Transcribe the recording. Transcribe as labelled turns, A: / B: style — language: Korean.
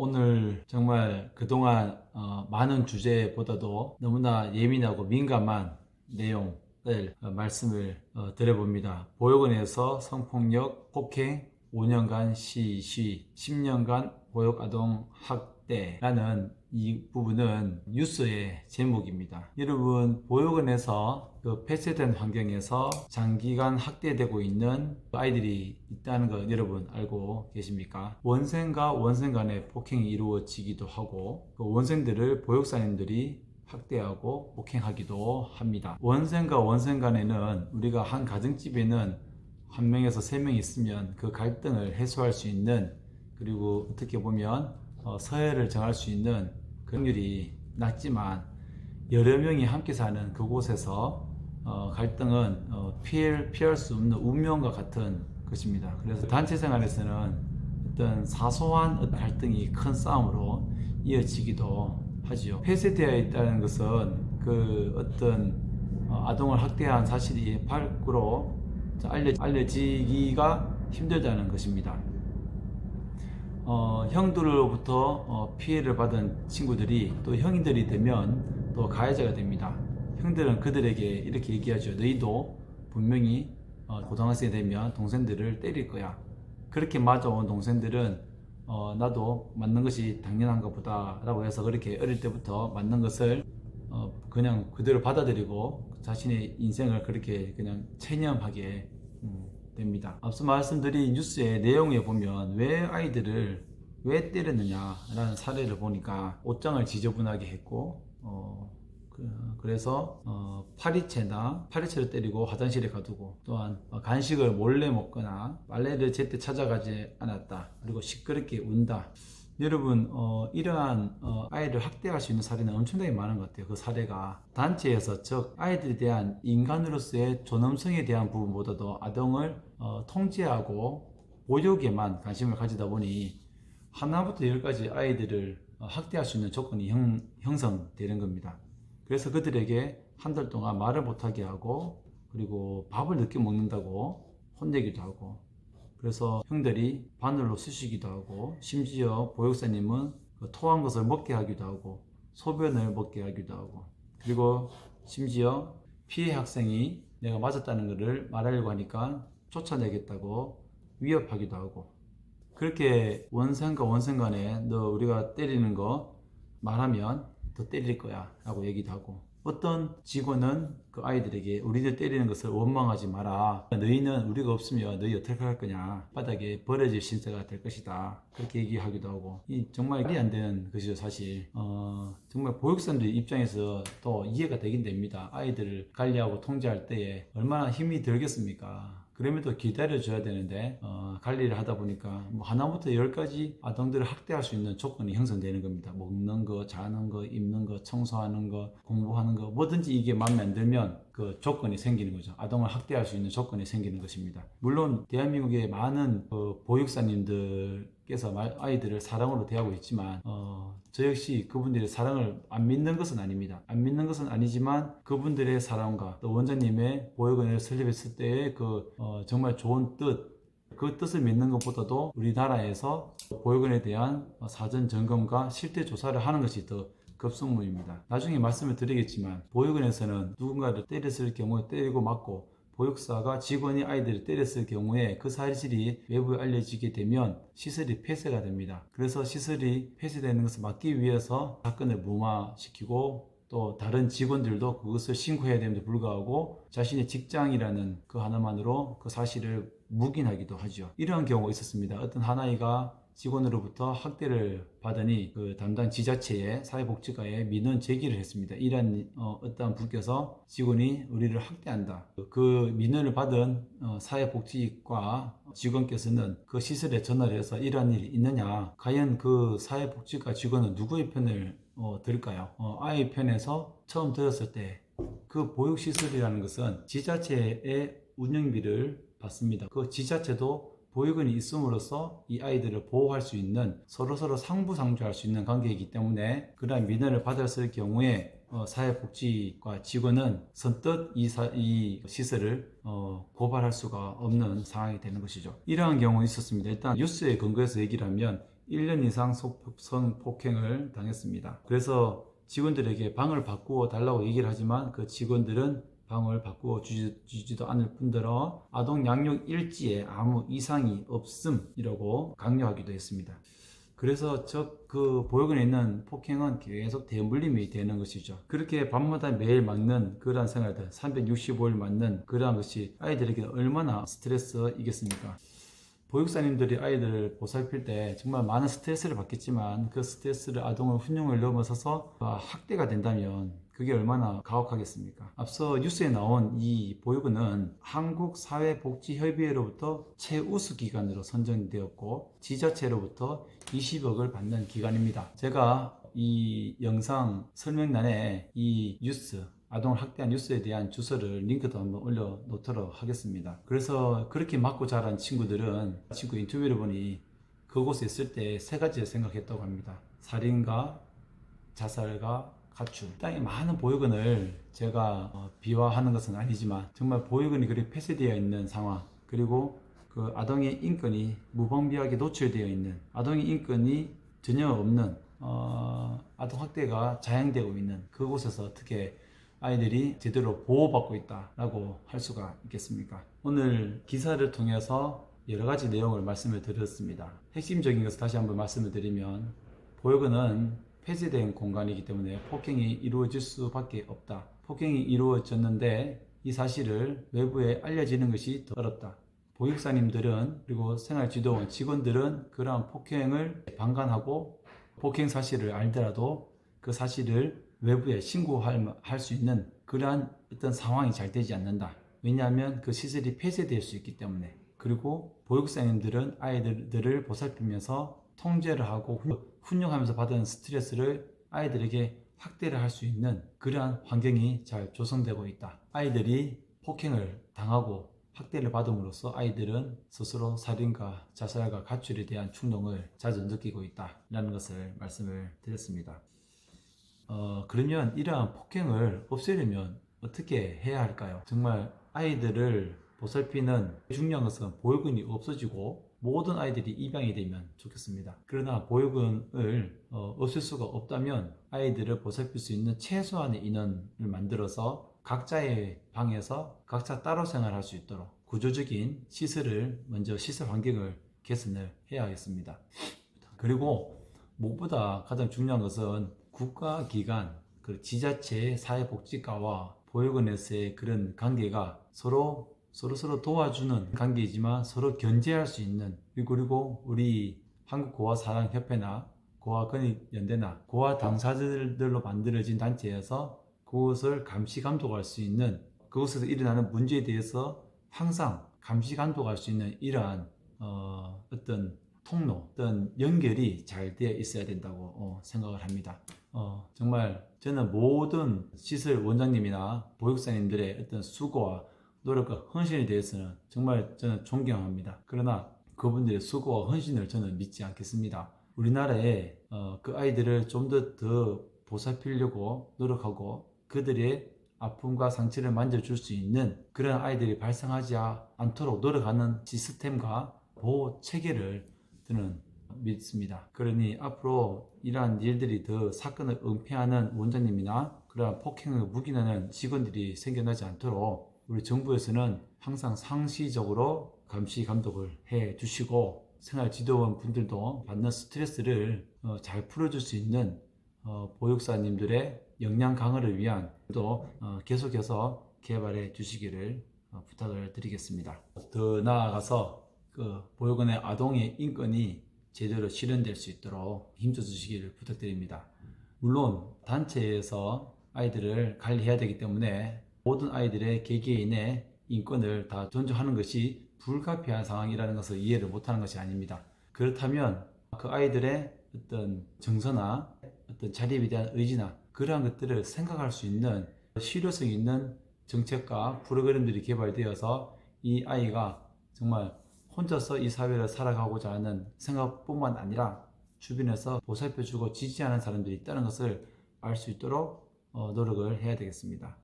A: 오늘 정말 그동안 어, 많은 주제보다도 너무나 예민하고 민감한 내용을 어, 말씀을 어, 드려봅니다. 보육원에서 성폭력, 폭행, 5년간 시시, 10년간 보육아동 학대라는 이 부분은 뉴스의 제목입니다. 여러분 보육원에서 그 폐쇄된 환경에서 장기간 학대되고 있는 아이들이 있다는 거 여러분 알고 계십니까? 원생과 원생 간의 폭행이 이루어지기도 하고 그 원생들을 보육사님들이 학대하고 폭행하기도 합니다. 원생과 원생 간에는 우리가 한 가정집에는 한 명에서 세 명 있으면 그 갈등을 해소할 수 있는 그리고 어떻게 보면 어, 서열을 정할 수 있는 확률이 낮지만 여러 명이 함께 사는 그곳에서 어, 갈등은 어, 피할, 피할 수 없는 운명과 같은 것입니다. 그래서 단체 생활에서는 어떤 사소한 갈등이 큰 싸움으로 이어지기도 하지요. 폐쇄되어 있다는 것은 그 어떤 어, 아동을 학대한 사실이 밖으로 알려, 알려지기가 힘들다는 것입니다. 어, 형들로부터 어, 피해를 받은 친구들이 또 형들이 되면 또 가해자가 됩니다. 형들은 그들에게 이렇게 얘기하죠. 너희도 분명히 어, 고등학생이 되면 동생들을 때릴 거야. 그렇게 맞아온 동생들은 어, 나도 맞는 것이 당연한가 보다라고 해서 그렇게 어릴 때부터 맞는 것을 어, 그냥 그대로 받아들이고 자신의 인생을 그렇게 그냥 체념하게 음, 됩니다. 앞서 말씀드린 뉴스의 내용에 보면 왜 아이들을 왜 때렸느냐라는 사례를 보니까 옷장을 지저분하게 했고 어, 그, 래서 어, 파리채나 파리채를 때리고 화장실에 가두고 또한 어, 간식을 몰래 먹거나 빨래를 제때 찾아가지 않았다 그리고 시끄럽게 운다 여러분 어, 이러한 어, 아이를 학대할 수 있는 사례는 엄청나게 많은 것 같아요. 그 사례가 단체에서 즉 아이들에 대한 인간으로서의 존엄성에 대한 부분보다도 아동을 어, 통제하고 보육에만 관심을 가지다 보니 하나부터 열까지 아이들을 어, 학대할 수 있는 조건이 형, 형성되는 겁니다. 그래서 그들에게 한 달 동안 말을 못하게 하고 그리고 밥을 늦게 먹는다고 혼내기도 하고 그래서 형들이 바늘로 쑤시기도 하고 심지어 보육사님은 그 토한 것을 먹게 하기도 하고 소변을 먹게 하기도 하고. 그리고 심지어 피해 학생이 내가 맞았다는 것을 말하려고 하니까 쫓아내겠다고 위협하기도 하고. 그렇게 원생과 원생 간에 너 우리가 때리는 거 말하면 더 때릴 거야 라고 얘기도 하고 어떤 직원은 그 아이들에게 우리들 때리는 것을 원망하지 마라. 너희는 우리가 없으면 너희 어떻게 할 거냐. 바닥에 버려질 신세가 될 것이다. 그렇게 얘기하기도 하고. 이 정말 말이 안 되는 것이죠, 사실. 어, 정말 보육사님들 입장에서 또 이해가 되긴 됩니다. 아이들을 관리하고 통제할 때에 얼마나 힘이 들겠습니까? 그럼에도 기다려줘야 되는데 어, 관리를 하다 보니까 뭐 하나부터 열까지 아동들을 학대할 수 있는 조건이 형성되는 겁니다. 먹는 거, 자는 거, 입는 거, 청소하는 거, 공부하는 거 뭐든지 이게 마음에 안 들면 그 조건이 생기는 거죠. 아동을 학대할 수 있는 조건이 생기는 것입니다. 물론 대한민국의 많은 그 보육사님들 께서 말- 아이들을 사랑으로 대하고 있지만 어, 저 역시 그분들의 사랑을 안 믿는 것은 아닙니다. 안 믿는 것은 아니지만 그분들의 사랑과 또 원장님의 보육원을 설립했을 때의 그 어, 정말 좋은 뜻 그 뜻을 믿는 것보다도 우리나라에서 보육원에 대한 사전 점검과 실태 조사를 하는 것이 더 급선무입니다. 나중에 말씀을 드리겠지만 보육원에서는 누군가를 때렸을 경우에 때리고 맞고 보육사가 직원이 아이들을 때렸을 경우에 그 사실이 외부에 알려지게 되면 시설이 폐쇄가 됩니다. 그래서 시설이 폐쇄되는 것을 막기 위해서 사건을 무마시키고 또 다른 직원들도 그것을 신고해야 됨에도 불구하고 자신의 직장이라는 그 하나만으로 그 사실을 묵인하기도 하죠. 이러한 경우가 있었습니다. 어떤 한 아이가 직원으로부터 학대를 받으니 그 담당 지자체에 사회복지과에 민원 제기를 했습니다. 이러한 어, 어떠한 분께서 직원이 우리를 학대한다. 그 민원을 받은 어, 사회복지과 직원께서는 그 시설에 전화를 해서 이러한 일이 있느냐. 과연 그 사회복지과 직원은 누구의 편을 어, 들을까요? 어, 아이 편에서 처음 들었을 때 그 보육시설이라는 것은 지자체의 운영비를 받습니다. 그 지자체도 보육원이 있음으로써 이 아이들을 보호할 수 있는 서로서로 상부상조할 수 있는 관계이기 때문에 그러한 민원을 받았을 경우에 어, 사회복지과 직원은 선뜻 이, 사- 이 시설을 어, 고발할 수가 없는 상황이 되는 것이죠. 이러한 경우 있었습니다. 일단 뉴스에 근거해서 얘기를 하면 1년 이상 속- 성폭행을 당했습니다. 그래서 직원들에게 방을 바꾸어 달라고 얘기를 하지만 그 직원들은 방을 바꾸어 주지, 주지도 않을 뿐더러 아동 양육 일지에 아무 이상이 없음이라고 강요하기도 했습니다. 그래서 저 그 보육원에 있는 폭행은 계속 대물림이 되는 것이죠. 그렇게 밤마다 매일 맞는 그러한 생활들, 365일 맞는 그러한 것이 아이들에게 얼마나 스트레스이겠습니까? 보육사님들이 아이들을 보살필 때 정말 많은 스트레스를 받겠지만 그 스트레스를 아동의 훈용을 넘어서서 아, 학대가 된다면 그게 얼마나 가혹하겠습니까? 앞서 뉴스에 나온 이 보육원은 한국사회복지협의회로부터 최우수 기관으로 선정되었고 지자체로부터 20억을 받는 기관입니다. 제가 이 영상 설명란에 이 뉴스 아동을 학대한 뉴스에 대한 주소를 링크도 한번 올려 놓도록 하겠습니다. 그래서 그렇게 맞고 자란 친구들은 친구 인터뷰를 보니 그곳에 있을 때 세 가지를 생각했다고 합니다. 살인과 자살과 가출. 땅에 많은 보육원을 제가 어, 비화하는 것은 아니지만 정말 보육원이 그렇게 폐쇄되어 있는 상황 그리고 그 아동의 인권이 무방비하게 노출되어 있는 아동의 인권이 전혀 없는 어, 아동 학대가 자행되고 있는 그곳에서 어떻게 아이들이 제대로 보호받고 있다라고 할 수가 있겠습니까? 오늘 기사를 통해서 여러 가지 내용을 말씀을 드렸습니다. 핵심적인 것을 다시 한번 말씀을 드리면 보육원은 폐쇄된 공간이기 때문에 폭행이 이루어질 수밖에 없다. 폭행이 이루어졌는데 이 사실을 외부에 알려지는 것이 더 어렵다. 보육사님들은 그리고 생활지도원 직원들은 그러한 폭행을 방관하고 폭행 사실을 알더라도 그 사실을 외부에 신고할 할수 있는 그러한 어떤 상황이 잘 되지 않는다. 왜냐하면 그 시설이 폐쇄될 수 있기 때문에. 그리고 보육사님들은 아이들을 보살피면서 통제를 하고 훈- 훈육하면서 받은 스트레스를 아이들에게 확대를 할 수 있는 그러한 환경이 잘 조성되고 있다. 아이들이 폭행을 당하고 학대를 받음으로써 아이들은 스스로 살인과 자살과 가출에 대한 충동을 자주 느끼고 있다라는 것을 말씀을 드렸습니다. 어, 그러면 이러한 폭행을 없애려면 어떻게 해야 할까요? 정말 아이들을 보살피는 중요한 것은 보육원이 없어지고 모든 아이들이 입양이 되면 좋겠습니다. 그러나 보육원을 어, 없앨 수가 없다면 아이들을 보살필 수 있는 최소한의 인원을 만들어서 각자의 방에서 각자 따로 생활할 수 있도록 구조적인 시설을 먼저 시설 환경을 개선을 해야 하겠습니다. 그리고 무엇보다 가장 중요한 것은 국가기관, 그 지자체, 사회복지과와 보육원에서의 그런 관계가 서로 서로 서로 도와주는 관계이지만 서로 견제할 수 있는 그리고- 우리 한국 고아 사랑 협회나 고아권익연대나 고아 당사자들로 만들어진 단체에서 그것을 감시 감독할 수 있는 그곳에서 일어나는 문제에 대해서 항상 감시 감독할 수 있는 이러한 어, 어떤 통로, 어떤 연결이 잘 되어 있어야 된다고 어, 생각을 합니다. 어, 정말 저는 모든 시설 원장님이나 보육사님들의 어떤 수고와 노력과 헌신에 대해서는 정말 저는 존경합니다. 그러나 그분들의 수고와 헌신을 저는 믿지 않겠습니다. 우리나라에 어, 그 아이들을 좀 더 더 보살피려고 노력하고 그들의 아픔과 상처를 만져줄 수 있는 그런 아이들이 발생하지 않도록 노력하는 시스템과 보호 체계를 저는 믿습니다. 그러니 앞으로 이러한 일들이 더 사건을 은폐하는 원장님이나 그러한 폭행을 묵인하는 직원들이 생겨나지 않도록 우리 정부에서는 항상 상시적으로 감시 감독을 해 주시고 생활 지도원 분들도 받는 스트레스를 어, 잘 풀어줄 수 있는 어, 보육사님들의 역량 강화를 위한 또 어, 계속해서 개발해 주시기를 어, 부탁을 드리겠습니다. 더 나아가서 그 보육원의 아동의 인권이 제대로 실현될 수 있도록 힘써 주시기를 부탁드립니다. 물론 단체에서 아이들을 관리해야 되기 때문에 모든 아이들의 개개인의 인권을 다 존중하는 것이 불가피한 상황이라는 것을 이해를 못하는 것이 아닙니다. 그렇다면 그 아이들의 어떤 정서나 어떤 자립에 대한 의지나 그러한 것들을 생각할 수 있는 실효성 있는 정책과 프로그램들이 개발되어서 이 아이가 정말 혼자서 이 사회를 살아가고자 하는 생각뿐만 아니라 주변에서 보살펴주고 지지하는 사람들이 있다는 것을 알 수 있도록 어, 노력을 해야 되겠습니다.